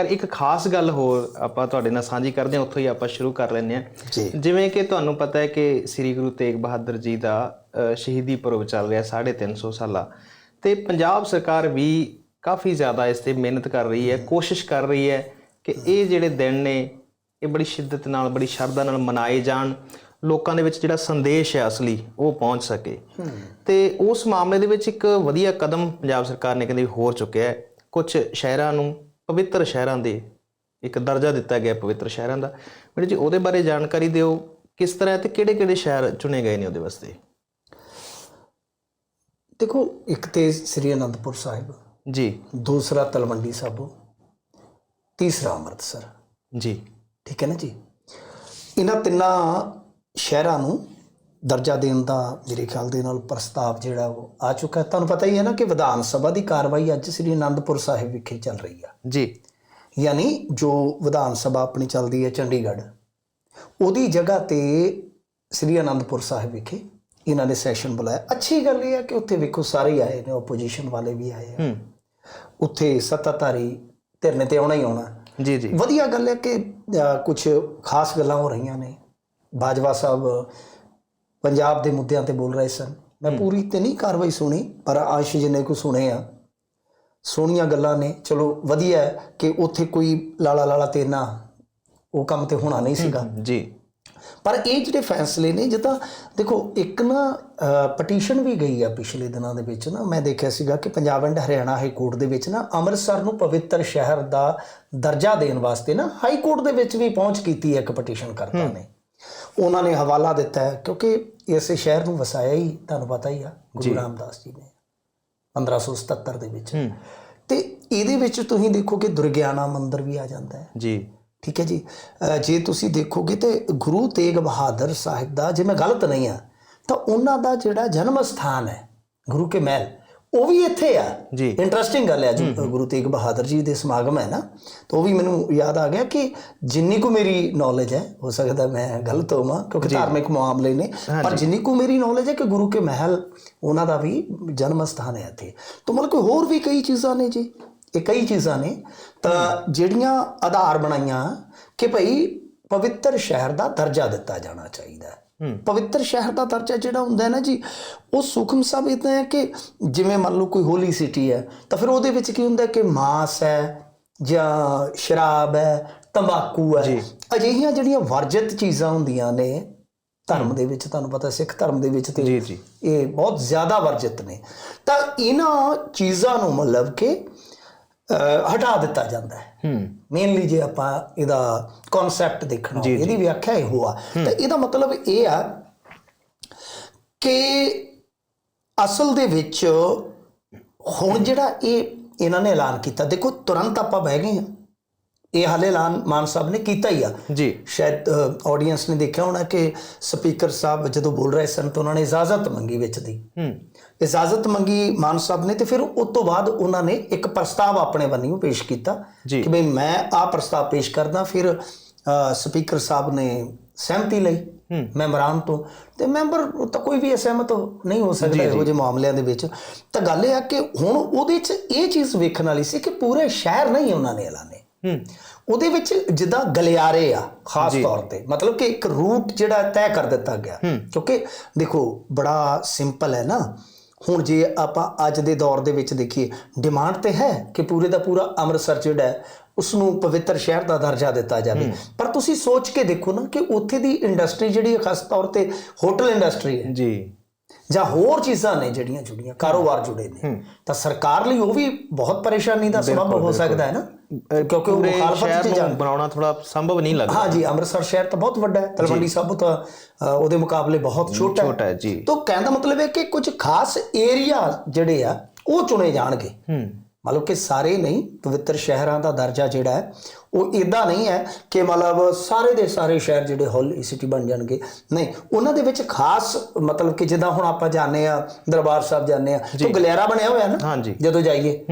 ਖੈਰ ਇੱਕ ਖਾਸ ਗੱਲ ਹੋਰ ਆਪਾਂ ਤੁਹਾਡੇ ਨਾਲ ਸਾਂਝੀ ਕਰਦੇ ਹਾਂ ਉੱਥੋਂ ਹੀ ਆਪਾਂ ਸ਼ੁਰੂ ਕਰ ਲੈਂਦੇ ਹਾਂ। ਜਿਵੇਂ ਕਿ ਤੁਹਾਨੂੰ ਪਤਾ ਹੈ ਕਿ ਸ੍ਰੀ ਗੁਰੂ ਤੇਗ ਬਹਾਦਰ ਜੀ ਦਾ ਸ਼ਹੀਦੀ ਪੁਰਬ ਚੱਲ ਰਿਹਾ 350 ਸਾਲਾ। ਤੇ ਪੰਜਾਬ ਸਰਕਾਰ ਵੀ ਕਾਫੀ ਜ਼ਿਆਦਾ ਇਸ ਤੇ ਮਿਹਨਤ ਕਰ ਰਹੀ ਹੈ ਕੋਸ਼ਿਸ਼ ਕਰ ਰਹੀ ਹੈ ਕਿ ਇਹ ਜਿਹੜੇ ਦਿਨ ਨੇ ਇਹ ਬੜੀ ਸ਼ਿੱਦਤ ਨਾਲ ਬੜੀ ਸ਼ਰਧਾ ਨਾਲ ਮਨਾਏ ਜਾਣ ਲੋਕਾਂ ਦੇ ਵਿੱਚ ਜਿਹੜਾ ਸੰਦੇਸ਼ ਹੈ ਅਸਲੀ ਉਹ ਪਹੁੰਚ ਸਕੇ। ਤੇ ਉਸ ਮਾਮਲੇ ਦੇ ਵਿੱਚ ਇੱਕ ਵਧੀਆ ਕਦਮ ਪੰਜਾਬ ਸਰਕਾਰ ਨੇ ਕਹਿੰਦੇ ਹੋਰ ਚੁੱਕਿਆ ਹੈ। ਕੁਝ ਸ਼ਹਿਰਾਂ ਨੂੰ ਪਵਿੱਤਰ ਸ਼ਹਿਰਾਂ ਦੇ ਇੱਕ ਦਰਜਾ ਦਿੱਤਾ ਗਿਆ ਪਵਿੱਤਰ ਸ਼ਹਿਰਾਂ ਦਾ। ਮੇਰੇ ਜੀ ਉਹਦੇ ਬਾਰੇ ਜਾਣਕਾਰੀ ਦਿਓ ਕਿਸ ਤਰ੍ਹਾਂ ਤੇ ਕਿਹੜੇ-ਕਿਹੜੇ ਸ਼ਹਿਰ ਚੁਣੇ ਗਏ ਨੇ ਉਹਦੇ ਵਾਸਤੇ? ਦੇਖੋ ਇੱਕ ਤੇ ਸ੍ਰੀ ਅਨੰਦਪੁਰ ਸਾਹਿਬ ਜੀ। ਦੂਸਰਾ ਤਲਵੰਡੀ ਸਾਬੋ ਤੀਸਰਾ ਅੰਮ੍ਰਿਤਸਰ। ਜੀ। ਠੀਕ ਹੈ ਨਾ ਜੀ? ਇਹਨਾਂ ਤਿੰਨਾਂ ਸ਼ਹਿਰਾਂ ਨੂੰ ਦਰਜਾ ਦੇਣ ਦਾ ਮੇਰੇ ਖਿਆਲ ਦੇ ਨਾਲ ਪ੍ਰਸਤਾਵ ਜਿਹੜਾ ਉਹ ਆ ਚੁੱਕਾ ਤੁਹਾਨੂੰ ਪਤਾ ਹੀ ਹੈ ਨਾ ਕਿ ਵਿਧਾਨ ਸਭਾ ਦੀ ਕਾਰਵਾਈ ਅੱਜ ਸ੍ਰੀ ਅਨੰਦਪੁਰ ਸਾਹਿਬ ਵਿਖੇ ਚੱਲ ਰਹੀ ਆ। ਜੀ। ਯਾਨੀ ਜੋ ਵਿਧਾਨ ਸਭਾ ਆਪਣੀ ਚੱਲਦੀ ਹੈ ਚੰਡੀਗੜ੍ਹ ਉਹਦੀ ਜਗ੍ਹਾ ਤੇ ਸ੍ਰੀ ਅਨੰਦਪੁਰ ਸਾਹਿਬ ਵਿਖੇ ਇਹਨਾਂ ਨੇ ਸੈਸ਼ਨ ਬੁਲਾਇਆ। ਅੱਛੀ ਗੱਲ ਇਹ ਹੈ ਕਿ ਉੱਥੇ ਵੇਖੋ ਸਾਰੇ ਆਏ ਨੇ ਆਪੋਜੀਸ਼ਨ ਵਾਲੇ ਵੀ ਆਏ ਆ। ਉੱਥੇ ਸੱਤਾਧਾਰੀ ਧਿਰਨੇ ਤੇ ਆਉਣਾ ਹੀ ਆਉਣਾ। ਜੀ ਜੀ। ਵਧੀਆ ਗੱਲ ਹੈ ਕਿ ਕੁਝ ਖਾਸ ਗੱਲਾਂ ਹੋ ਰਹੀਆਂ ਨੇ। ਬਾਜਵਾ ਸਾਹਿਬ ਪੰਜਾਬ ਦੇ ਮੁੱਦਿਆਂ ਤੇ ਬੋਲ ਰਹੇ ਸਨ। ਮੈਂ ਪੂਰੀ ਤੇ ਨਹੀਂ ਕਾਰਵਾਈ ਸੁਣੀ ਪਰ ਆਸ਼ ਜਿੰਨੇ ਕੋ ਸੁਣੇ ਆ। ਸੋਹਣੀਆਂ ਗੱਲਾਂ ਨੇ। ਚਲੋ ਵਧੀਆ ਕਿ ਉੱਥੇ ਕੋਈ ਲਾਲਾ ਲਾਲਾ ਤੇ ਨਾ ਉਹ ਕੰਮ ਤੇ ਹੋਣਾ ਨਹੀਂ ਸੀਗਾ। ਜੀ। ਪਰ ਇਹ ਜਿਹੜੇ ਫੈਸਲੇ ਨੇ ਜਿੱਦਾਂ ਦੇਖੋ ਇੱਕ ਨਾ ਪਟੀਸ਼ਨ ਵੀ ਗਈ ਆ ਪਿਛਲੇ ਦਿਨਾਂ ਦੇ ਵਿੱਚ ਨਾ। ਮੈਂ ਦੇਖਿਆ ਸੀਗਾ ਕਿ Punjab and Haryana high court ਦੇ ਵਿੱਚ ਨਾ ਅੰਮ੍ਰਿਤਸਰ ਨੂੰ ਪਵਿੱਤਰ ਸ਼ਹਿਰ ਦਾ ਦਰਜਾ ਦੇਣ ਵਾਸਤੇ ਨਾ ਹਾਈ ਕੋਰਟ ਦੇ ਵਿੱਚ ਵੀ ਪਹੁੰਚ ਕੀਤੀ ਹੈ ਇੱਕ ਪਟੀਸ਼ਨ ਕਰਤਾ ਨੇ। ਉਹਨਾਂ ਨੇ ਹਵਾਲਾ ਦਿੱਤਾ ਹੈ ਕਿਉਂਕਿ ਇਸੇ ਸ਼ਹਿਰ ਨੂੰ ਵਸਾਇਆ ਹੀ ਤੁਹਾਨੂੰ ਪਤਾ ਹੀ ਆ ਗੁਰੂ ਰਾਮਦਾਸ ਜੀ ਨੇ 1577 ਦੇ ਵਿੱਚ। ਤੇ ਇਹਦੇ ਵਿੱਚ ਤੁਸੀਂ ਦੇਖੋ ਕਿ ਦੁਰਗਿਆਨਾ ਮੰਦਿਰ ਵੀ ਆ ਜਾਂਦਾ ਹੈ। ਜੀ। ਠੀਕ ਹੈ ਜੀ। ਜੇ ਤੁਸੀਂ ਦੇਖੋਗੇ ਤੇ ਗੁਰੂ ਤੇਗ ਬਹਾਦਰ ਸਾਹਿਬ ਦਾ ਜੇ ਮੈਂ ਗਲਤ ਨਹੀਂ ਆ ਤਾਂ ਉਹਨਾਂ ਦਾ ਜਿਹੜਾ ਜਨਮ ਸਥਾਨ ਹੈ ਗੁਰੂ ਕੇ ਮਹਿਲ ਉਹ ਵੀ ਇੱਥੇ ਆ। ਜੀ। ਇੰਟਰਸਟਿੰਗ ਗੱਲ ਹੈ ਜੋ ਗੁਰੂ ਤੇਗ ਬਹਾਦਰ ਜੀ ਦੇ ਸਮਾਗਮ ਹੈ ਨਾ ਤਾਂ ਉਹ ਵੀ ਮੈਨੂੰ ਯਾਦ ਆ ਗਿਆ ਕਿ ਜਿੰਨੀ ਕੁ ਮੇਰੀ ਨੌਲੇਜ ਹੈ ਹੋ ਸਕਦਾ ਮੈਂ ਗਲਤ ਹੋਵਾਂ ਕਿਉਂਕਿ ਧਾਰਮਿਕ ਮਾਮਲੇ ਨੇ ਪਰ ਜਿੰਨੀ ਕੁ ਮੇਰੀ ਨੌਲੇਜ ਹੈ ਕਿ ਗੁਰੂ ਕੇ ਮਹਿਲ ਉਹਨਾਂ ਦਾ ਵੀ ਜਨਮ ਸਥਾਨ ਹੈ ਇੱਥੇ। ਤਾਂ ਮਤਲਬ ਕਿ ਹੋਰ ਵੀ ਕਈ ਚੀਜ਼ਾਂ ਨੇ ਜੀ ਇਹ ਕਈ ਚੀਜ਼ਾਂ ਨੇ ਤਾਂ ਜਿਹੜੀਆਂ ਆਧਾਰ ਬਣਾਈਆਂ ਕਿ ਭਈ ਪਵਿੱਤਰ ਸ਼ਹਿਰ ਦਾ ਦਰਜਾ ਦਿੱਤਾ ਜਾਣਾ ਚਾਹੀਦਾ ਹੂੰ। ਪਵਿੱਤਰ ਸ਼ਹਿਰ ਦਾ ਦਰਜਾ ਜਿਹੜਾ ਹੁੰਦਾ ਹੈ ਨਾ ਜੀ ਉਹ ਸੂਖਮ ਸਾਹਿਬ ਇਦਾਂ ਹੈ ਕਿ ਜਿਵੇਂ ਮੰਨ ਲਓ ਕੋਈ ਹੋਲੀ ਸਿਟੀ ਹੈ ਤਾਂ ਫਿਰ ਉਹਦੇ ਵਿੱਚ ਕੀ ਹੁੰਦਾ ਕਿ ਮਾਸ ਹੈ ਜਾਂ ਸ਼ਰਾਬ ਹੈ ਤੰਬਾਕੂ ਹੈ। ਅਜਿਹੀਆਂ ਜਿਹੜੀਆਂ ਵਰਜਿਤ ਚੀਜ਼ਾਂ ਹੁੰਦੀਆਂ ਨੇ ਧਰਮ ਦੇ ਵਿੱਚ ਤੁਹਾਨੂੰ ਪਤਾ ਸਿੱਖ ਧਰਮ ਦੇ ਵਿੱਚ ਤੇ ਜੀ ਜੀ। ਇਹ ਬਹੁਤ ਜ਼ਿਆਦਾ ਵਰਜਿਤ ਨੇ। ਤਾਂ ਇਹਨਾਂ ਚੀਜ਼ਾਂ ਨੂੰ ਮਤਲਬ ਕਿ ਹਟਾ ਦਿੱਤਾ ਜਾਂਦਾ ਹੈ। ਹੂੰ। ਮੇਨਲੀ ਜੇ ਆਪਾਂ ਇਹਦਾ ਕਨਸੈਪਟ ਦੇਖਣਾ ਇਹਦੀ ਵਿਆਖਿਆ ਇਹ ਹੋਆ ਤਾਂ ਇਹਦਾ ਮਤਲਬ ਇਹ ਆ ਕਿ ਅਸਲ ਦੇ ਵਿੱਚ ਹੁਣ ਜਿਹੜਾ ਇਹ ਇਹਨਾਂ ਨੇ ਐਲਾਨ ਕੀਤਾ ਦੇਖੋ ਤੁਰੰਤ ਆਪਾਂ ਬਹਿ ਗਏ ਹਾਂ। ਇਹ ਹਾਲੇ ਐਲਾਨ ਮਾਨ ਸਾਹਿਬ ਨੇ ਕੀਤਾ ਹੀ ਆ। ਜੀ। ਸ਼ਾਇਦ ਆਡੀਅנס ਨੇ ਦੇਖਿਆ ਹੋਣਾ ਕਿ ਸਪੀਕਰ ਸਾਹਿਬ ਜਦੋਂ ਬੋਲ ਰਹੇ ਸਨ ਤਾਂ ਉਹਨਾਂ ਨੇ ਇਜਾਜ਼ਤ ਮੰਗੀ ਵਿੱਚ ਦੀ। ਹੂੰ। ਇਜਾਜ਼ਤ ਮੰਗੀ ਮਾਨ ਸਾਹਿਬ ਨੇ ਤੇ ਫਿਰ ਉਸ ਤੋਂ ਬਾਅਦ ਉਹਨਾਂ ਨੇ ਇੱਕ ਪ੍ਰਸਤਾਵ ਆਪਣੇ ਵੱਲੋਂ ਪੇਸ਼ ਕੀਤਾ। ਕਿ ਬਈ ਮੈਂ ਆਹ ਪ੍ਰਸਤਾਵ ਪੇਸ਼ ਕਰਦਾ ਫਿਰ ਸਪੀਕਰ ਸਾਹਿਬ ਨੇ ਸਹਿਮਤੀ ਲਈ। ਮੈਂਬਰਾਂ ਤੋਂ। ਤੇ ਮੈਂਬਰ ਤਾਂ ਕੋਈ ਵੀ ਅਸਹਿਮਤ ਨਹੀਂ ਹੋ ਸਕਦਾ ਇਹੋ ਜਿਹੇ ਮਾਮਲਿਆਂ ਦੇ ਵਿੱਚ। ਤਾਂ ਗੱਲ ਇਹ ਆ ਕਿ ਹੁਣ ਉਹਦੇ 'ਚ ਇਹ ਚੀਜ਼ ਵੇਖਣ ਵਾਲੀ ਸੀ ਕਿ ਪੂਰੇ ਸ਼ਹਿਰ ਨਹੀਂ ਉਹਨਾਂ ਨੇ ਐਲਾਨੇ। ਹੂੰ। ਉਹਦੇ ਵਿੱਚ ਜਿੱਦਾਂ ਗਲਿਆਰੇ ਆ ਖਾਸ ਤੌਰ ਤੇ। ਮਤਲਬ ਕਿ ਇੱਕ ਰੂਟ ਜਿਹੜਾ ਤੈਅ ਕਰ ਦਿੱਤਾ ਗਿਆ। ਕਿਉਂਕਿ ਦੇਖੋ ਬੜਾ ਸਿੰਪਲ ਹੈ ਨਾ। ਹੁਣ ਜੇ ਆਪਾਂ ਅੱਜ ਦੇ ਦੌਰ ਦੇ ਵਿੱਚ ਦੇਖੀਏ ਡਿਮਾਂਡ ਤੇ ਹੈ ਕਿ ਪੂਰੇ ਦਾ ਪੂਰਾ ਅੰਮ੍ਰਿਤਸਰ ਜਿਹੜਾ ਹੈ ਉਸ ਨੂੰ ਪਵਿੱਤਰ ਸ਼ਹਿਰ ਦਾ ਦਰਜਾ ਦਿੱਤਾ ਜਾਵੇ। ਪਰ ਤੁਸੀਂ ਸੋਚ ਕੇ ਦੇਖੋ ਨਾ ਕਿ ਉੱਥੇ ਦੀ ਇੰਡਸਟਰੀ ਜਿਹੜੀ ਖਾਸ ਤੌਰ ਤੇ ਹੋਟਲ ਇੰਡਸਟਰੀ ਹੈ। ਜੀ। ਜਾਂ ਹੋਰ ਚੀਜ਼ਾਂ ਨੇ ਜਿਹੜੀਆਂ ਜੁੜੀਆਂ ਕਾਰੋਬਾਰ ਜੁੜੇ ਨੇ। ਤਾਂ ਸਰਕਾਰ ਲਈ ਉਹ ਵੀ ਬਹੁਤ ਪਰੇਸ਼ਾਨੀ ਦਾ ਸਬਬ ਹੋ ਸਕਦਾ ਹੈ ਨਾ। ਕਿਉਂਕਿ ਉਹ ਮੁਖਾਲਫਤ ਚ ਜਾਣ ਬਣਾਉਣਾ ਥੋੜਾ ਸੰਭਵ ਨਹੀਂ ਲੱਗਦਾ। ਹਾਂ ਜੀ ਅੰਮ੍ਰਿਤਸਰ ਸ਼ਹਿਰ ਤਾਂ ਬਹੁਤ ਵੱਡਾ ਹੈ ਤਲਵੰਡੀ ਸਾਬੋ ਤਾਂ ਉਹਦੇ ਮੁਕਾਬਲੇ ਬਹੁਤ ਛੋਟਾ ਹੈ। ਛੋਟਾ ਹੈ ਜੀ। ਤਾਂ ਕਹਿਣ ਦਾ ਮਤਲਬ ਹੈ ਕਿ ਕੁਝ ਖਾਸ ਏਰੀਆ ਜਿਹੜੇ ਆ ਉਹ ਚੁਣੇ ਜਾਣਗੇ। ਹੂੰ। ਮਤਲਬ ਕਿ ਸਾਰੇ ਨਹੀਂ ਪਵਿੱਤਰ ਸ਼ਹਿਰਾਂ ਦਾ ਦਰਜਾ ਜਿਹੜਾ ਹੈ ਉਹ ਇਦਾਂ ਨਹੀਂ ਹੈ ਕਿ ਮਤਲਬ ਸਾਰੇ ਦੇ ਸਾਰੇ ਸ਼ਹਿਰ ਜਿਹੜੇ ਹੋਲੀ ਸਿਟੀ ਬਣ ਜਾਣਗੇ। ਨਹੀਂ ਉਹਨਾਂ ਦੇ ਵਿੱਚ ਖਾਸ ਮਤਲਬ ਕਿ ਜਿੱਦਾਂ ਹੁਣ ਆਪਾਂ ਜਾਂਦੇ ਆ ਦਰਬਾਰ ਸਾਹਿਬ ਜਾਂਦੇ ਆ ਤਾਂ ਗਲਿਆਰਾ ਬਣਿਆ ਹੋਇਆ ਨਾ ਹਾਂਜੀ ਜਦੋਂ ਜਾਈਏ।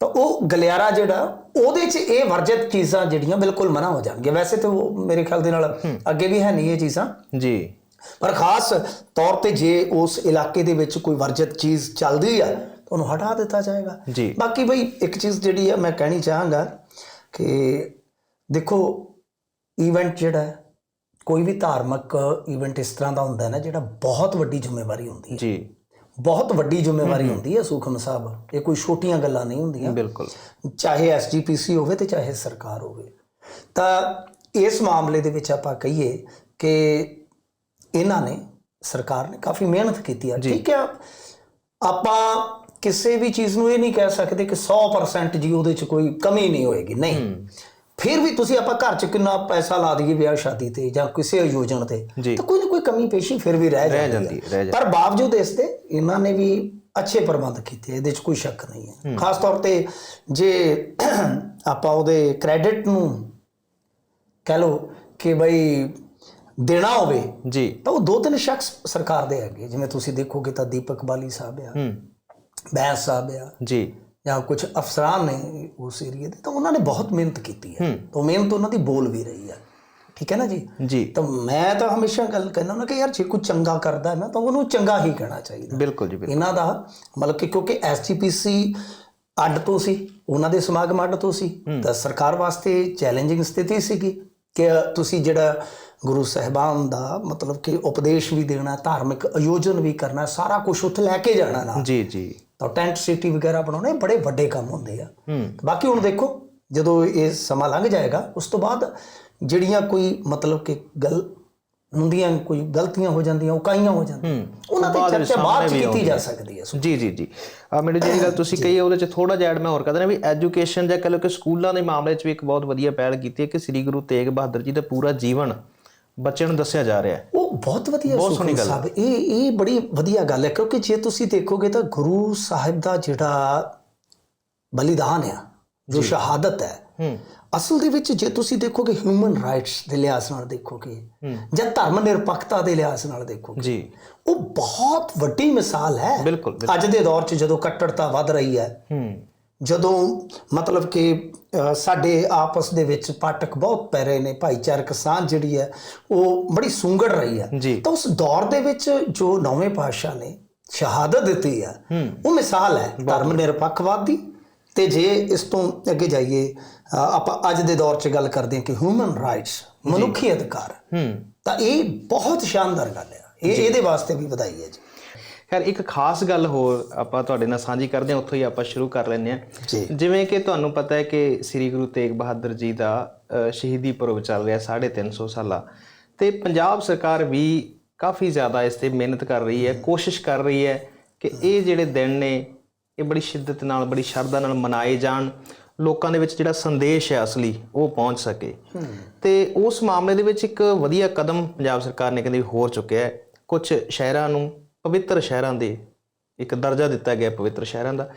ਤਾਂ ਉਹ ਗਲਿਆਰਾ ਜਿਹੜਾ ਉਹਦੇ 'ਚ ਇਹ ਵਰਜਿਤ ਚੀਜ਼ਾਂ ਜਿਹੜੀਆਂ ਬਿਲਕੁਲ ਮਨਾ ਹੋ ਜਾਣਗੀਆਂ। ਵੈਸੇ ਤਾਂ ਉਹ ਮੇਰੇ ਖਿਆਲ ਦੇ ਨਾਲ ਅੱਗੇ ਵੀ ਹੈ ਨਹੀਂ ਇਹ ਚੀਜ਼ਾਂ। ਜੀ। ਪਰ ਖਾਸ ਤੌਰ ਤੇ ਜੇ ਉਸ ਇਲਾਕੇ ਦੇ ਵਿੱਚ ਕੋਈ ਵਰਜਿਤ ਚੀਜ਼ ਚੱਲਦੀ ਆ ਤਾਂ ਉਹਨੂੰ ਹਟਾ ਦਿੱਤਾ ਜਾਏਗਾ। ਜੀ। ਬਾਕੀ ਬਈ ਇੱਕ ਚੀਜ਼ ਜਿਹੜੀ ਆ ਮੈਂ ਕਹਿਣੀ ਚਾਹਾਂਗਾ ਕਿ ਦੇਖੋ ਇਵੈਂਟ ਜਿਹੜਾ ਕੋਈ ਵੀ ਧਾਰਮਿਕ ਇਵੈਂਟ ਇਸ ਤਰ੍ਹਾਂ ਦਾ ਹੁੰਦਾ ਹੈ ਨਾ ਜਿਹੜਾ ਬਹੁਤ ਵੱਡੀ ਜ਼ਿੰਮੇਵਾਰੀ ਹੁੰਦੀ ਹੈ। ਜੀ। ਬਹੁਤ ਵੱਡੀ ਜ਼ਿੰਮੇਵਾਰੀ ਹੁੰਦੀ ਹੈ ਸੁਖਮ ਸਾਹਿਬ। ਇਹ ਕੋਈ ਛੋਟੀਆਂ ਗੱਲਾਂ ਨਹੀਂ ਹੁੰਦੀਆਂ। ਬਿਲਕੁਲ। ਚਾਹੇ ਐਸਜੀਪੀਸੀ ਹੋਵੇ ਤੇ ਚਾਹੇ ਸਰਕਾਰ ਹੋਵੇ। ਤਾਂ ਇਸ ਮਾਮਲੇ ਦੇ ਵਿੱਚ ਆਪਾਂ ਕਹੀਏ ਕਿ ਇਹਨਾਂ ਨੇ ਸਰਕਾਰ ਨੇ ਕਾਫੀ ਮਿਹਨਤ ਕੀਤੀ ਹੈ ਠੀਕ ਹੈ ਆਪਾਂ ਕਿਸੇ ਵੀ ਚੀਜ਼ ਨੂੰ ਇਹ ਨਹੀਂ ਕਹਿ ਸਕਦੇ ਕਿ 100% ਜੀ ਉਹਦੇ 'ਚ ਕੋਈ ਕਮੀ ਨਹੀਂ ਹੋਏਗੀ। ਨਹੀਂ। ਫਿਰ ਵੀ ਤੁਸੀਂ ਆਪਾਂ ਘਰ 'ਚ ਕਿੰਨਾ ਪੈਸਾ ਲਾ ਦਈਏ ਵਿਆਹ ਸ਼ਾਦੀ ਤੇ ਜਾਂ ਕਿਸੇ ਆਯੋਜਨ ਤੇ। ਤਾਂ ਕੋਈ ਕਮੀ ਪੇਸ਼ੀ ਫਿਰ ਵੀ ਰਹਿ ਜਾਂਦੀ ਹੈ ਪਰ ਬਾਵਜੂਦ ਇਸ ਦੇ ਇਹਨਾਂ ਨੇ ਵੀ ਅੱਛੇ ਪ੍ਰਬੰਧ ਕੀਤੇ ਇਹਦੇ 'ਚ ਕੋਈ ਸ਼ੱਕ ਨਹੀਂ ਹੈ। ਖਾਸ ਤੌਰ ਤੇ ਜੇ ਆਪਾਂ ਉਹਦੇ ਕ੍ਰੈਡਿਟ ਨੂੰ ਕਹਿ ਲਓ ਕਿ ਬਈ ਦੇਣਾ ਹੋਵੇ ਜੀ। ਤਾਂ ਉਹ ਦੋ ਤਿੰਨ ਸ਼ਖਸ ਸਰਕਾਰ ਦੇ ਹੈਗੇ ਜਿਵੇਂ ਤੁਸੀਂ ਦੇਖੋਗੇ ਤਾਂ ਦੀਪਕ ਬਾਲੀ ਸਾਹਿਬ ਆ ਹੂੰ। ਬੈਂਸ ਸਾਹਿਬ ਆ ਜੀ। ਜਾਂ ਕੁਝ ਅਫਸਰਾਨ ਨੇ ਉਸ ਏਰੀਏ ਦੇ ਤਾਂ ਉਹਨਾਂ ਨੇ ਬਹੁਤ ਮਿਹਨਤ ਕੀਤੀ ਹੈ। ਤਾਂ ਉਹ ਮਿਹਨਤ ਉਹਨਾਂ ਦੀ ਬੋਲ ਵੀ ਰਹੀ ਹੈ। ਠੀਕ ਹੈ ਨਾ ਜੀ? ਜੀ। ਤਾਂ ਮੈਂ ਤਾਂ ਹਮੇਸ਼ਾ ਗੱਲ ਕਹਿੰਦਾ ਨਾ ਕਿ ਯਾਰ ਜੇ ਕੋਈ ਚੰਗਾ ਕਰਦਾ ਹੈ ਨਾ ਤਾਂ ਉਹਨੂੰ ਚੰਗਾ ਹੀ ਕਹਿਣਾ ਚਾਹੀਦਾ। ਬਿਲਕੁਲ ਜੀ ਬਿਲਕੁਲ। ਇਹਨਾਂ ਦਾ ਮਤਲਬ ਕਿ ਕਿਉਂਕਿ ਐਸਜੀਪੀਸੀ ਅੱਡ ਤੋਂ ਸੀ ਉਹਨਾਂ ਦੇ ਸਮਾਗਮ ਅੱਡ ਤੋਂ ਸੀ। ਤਾਂ ਸਰਕਾਰ ਵਾਸਤੇ ਚੈਲੰਜਿੰਗ ਸਥਿਤੀ ਸੀਗੀ ਕਿ ਤੁਸੀਂ ਜਿਹੜਾ ਗੁਰੂ ਸਾਹਿਬਾਨ ਦਾ ਮਤਲਬ ਕਿ ਉਪਦੇਸ਼ ਵੀ ਦੇਣਾ ਧਾਰਮਿਕ ਆਯੋਜਨ ਵੀ ਕਰਨਾ ਸਾਰਾ ਕੁਝ ਉੱਥੇ ਲੈ ਕੇ ਜਾਣਾ ਨਾਲ। ਜੀ ਜੀ। ਤਾਂ ਟੈਂਟ ਸਿਟੀ ਵਗੈਰਾ ਬਣਾਉਣੇ ਬੜੇ ਵੱਡੇ ਕੰਮ ਹੁੰਦੇ ਆ। ਬਾਕੀ ਹੁਣ ਦੇਖੋ ਜਦੋਂ ਇਹ ਸਮਾਂ ਲੰਘ ਜਾਏਗਾ ਉਸ ਤੋਂ ਬਾਅਦ ਜਿਹੜੀਆਂ ਕੋਈ ਮਤਲਬ ਕਿ ਗਲ ਹੁੰਦੀਆਂ ਕੋਈ ਗਲਤੀਆਂ ਹੋ ਜਾਂਦੀਆਂ ਉਕਾਈਆਂ ਹੋ ਜਾਂਦੀਆਂ ਉਹਨਾਂ ਤੇ ਚਰਚਾ ਬਾਅਦ ਚ ਕੀਤੀ ਜਾ ਸਕਦੀ ਹੈ। ਜੀ ਜੀ ਜੀ। ਆ ਮੈਨੂੰ ਜਿਹੜੀ ਗੱਲ ਤੁਸੀਂ ਕਹੀ ਹੈ ਉਹਦੇ ਚ ਥੋੜਾ ਜਿਹਾ ਐਡ ਮੈਂ ਹੋਰ ਕਰ ਦੇਣਾ ਵੀ ਐਜੂਕੇਸ਼ਨ ਜਾਂ ਕਹ ਲਓ ਕਿ ਸਕੂਲਾਂ ਦੇ ਮਾਮਲੇ 'ਚ ਵੀ ਇੱਕ ਬਹੁਤ ਵਧੀਆ ਪਹਿਲ ਕੀਤੀ ਹੈ ਕਿ ਸ੍ਰੀ ਗੁਰੂ ਤੇਗ ਬਹਾਦਰ ਜੀ ਦਾ ਪੂਰਾ ਜੀਵਨ ਬੱਚਿਆਂ ਨੂੰ ਦੱਸਿਆ ਜਾ ਰਿਹਾ ਹੈ। ਉਹ ਬਹੁਤ ਵਧੀਆ ਬਹੁਤ ਸੋਹਣੀ ਗੱਲ ਸਾਹਿਬ ਇਹ ਇਹ ਬੜੀ ਵਧੀਆ ਗੱਲ ਹੈ ਕਿਉਂਕਿ ਜੇ ਤੁਸੀਂ ਦੇਖੋਗੇ ਤਾਂ ਗੁਰੂ ਸਾਹਿਬ ਦਾ ਜਿਹੜਾ ਬਲੀਦਾਨ ਆ ਜੋ। ਸ਼ਹਾਦਤ ਹੈ ਹੂੰ। ਅਸਲ ਦੇ ਵਿੱਚ ਜੇ ਤੁਸੀਂ ਦੇਖੋਗੇ ਹਿਊਮਨ ਰਾਈਟਸ ਦੇ ਲਿਹਾਜ਼ ਨਾਲ ਦੇਖੋਗੇ ਜਾਂ ਧਰਮ ਨਿਰਪੱਖਤਾ ਦੇ ਲਿਹਾਜ਼ ਨਾਲ ਦੇਖੋਗੇ ਜੀ। ਉਹ ਬਹੁਤ ਵੱਡੀ ਮਿਸਾਲ ਹੈ। ਅੱਜ ਦੇ ਦੌਰ 'ਚ ਜਦੋਂ ਕੱਟੜਤਾ ਵੱਧ ਰਹੀ ਹੈ ਜਦੋਂ ਮਤਲਬ ਕਿ ਸਾਡੇ ਆਪਸ ਦੇ ਵਿੱਚ ਪਾਟਕ ਬਹੁਤ ਪੈ ਰਹੇ ਨੇ ਭਾਈਚਾਰਕ ਸਾਂਝ ਜਿਹੜੀ ਹੈ ਉਹ ਬੜੀ ਸੁੰਗੜ ਰਹੀ ਹੈ। ਤਾਂ ਉਸ ਦੌਰ ਦੇ ਵਿੱਚ ਜੋ ਨੌਵੇਂ ਪਾਤਸ਼ਾਹ ਨੇ ਸ਼ਹਾਦਤ ਦਿੱਤੀ ਹੈ ਉਹ ਮਿਸਾਲ ਹੈ। ਧਰਮ ਨਿਰਪੱਖਵਾਦ ਦੀ ਤੇ ਜੇ ਇਸ ਤੋਂ ਅੱਗੇ ਜਾਈਏ ਆਪਾਂ ਅੱਜ ਦੇ ਦੌਰ 'ਚ ਗੱਲ ਕਰਦੇ ਹਾਂ ਕਿ ਹਿਊਮਨ ਰਾਈਟਸ ਮਨੁੱਖੀ ਅਧਿਕਾਰ। ਹੂੰ। ਤਾਂ ਇਹ ਬਹੁਤ ਸ਼ਾਨਦਾਰ ਗੱਲ ਹੈ। ਇਹ ਇਹਦੇ ਵਾਸਤੇ ਵੀ ਵਧਾਈ ਹੈ ਜੀ। ਖੈਰ ਇੱਕ ਖਾਸ ਗੱਲ ਹੋਰ ਆਪਾਂ ਤੁਹਾਡੇ ਨਾਲ ਸਾਂਝੀ ਕਰਦੇ ਹਾਂ ਉੱਥੋਂ ਹੀ ਆਪਾਂ ਸ਼ੁਰੂ ਕਰ ਲੈਂਦੇ ਹਾਂ। ਜਿਵੇਂ ਕਿ ਤੁਹਾਨੂੰ ਪਤਾ ਹੈ ਕਿ ਸ੍ਰੀ ਗੁਰੂ ਤੇਗ ਬਹਾਦਰ ਜੀ ਦਾ ਸ਼ਹੀਦੀ ਪੁਰਬ ਚੱਲ ਰਿਹਾ 350 ਸਾਲਾ। ਤੇ ਪੰਜਾਬ ਸਰਕਾਰ ਵੀ ਕਾਫੀ ਜ਼ਿਆਦਾ ਇਸ ਤੇ ਮਿਹਨਤ ਕਰ ਰਹੀ ਹੈ ਕੋਸ਼ਿਸ਼ ਕਰ ਰਹੀ ਹੈ ਕਿ ਇਹ ਜਿਹੜੇ ਦਿਨ ਨੇ ਇਹ ਬੜੀ ਸ਼ਿੱਦਤ ਨਾਲ ਬੜੀ ਸ਼ਰਧਾ ਨਾਲ ਮਨਾਏ ਜਾਣ ਲੋਕਾਂ ਦੇ ਵਿੱਚ ਜਿਹੜਾ ਸੰਦੇਸ਼ ਹੈ ਅਸਲੀ ਉਹ ਪਹੁੰਚ ਸਕੇ। ਤੇ ਉਸ ਮਾਮਲੇ ਦੇ ਵਿੱਚ ਇੱਕ ਵਧੀਆ ਕਦਮ ਪੰਜਾਬ ਸਰਕਾਰ ਨੇ ਕਹਿੰਦੇ ਹੋਰ ਚੁੱਕਿਆ ਹੈ। ਕੁਝ ਸ਼ਹਿਰਾਂ ਨੂੰ ਪਵਿੱਤਰ ਸ਼ਹਿਰਾਂ ਦੇ ਇੱਕ ਦਰਜਾ ਦਿੱਤਾ ਗਿਆ ਪਵਿੱਤਰ ਸ਼ਹਿਰਾਂ ਦਾ।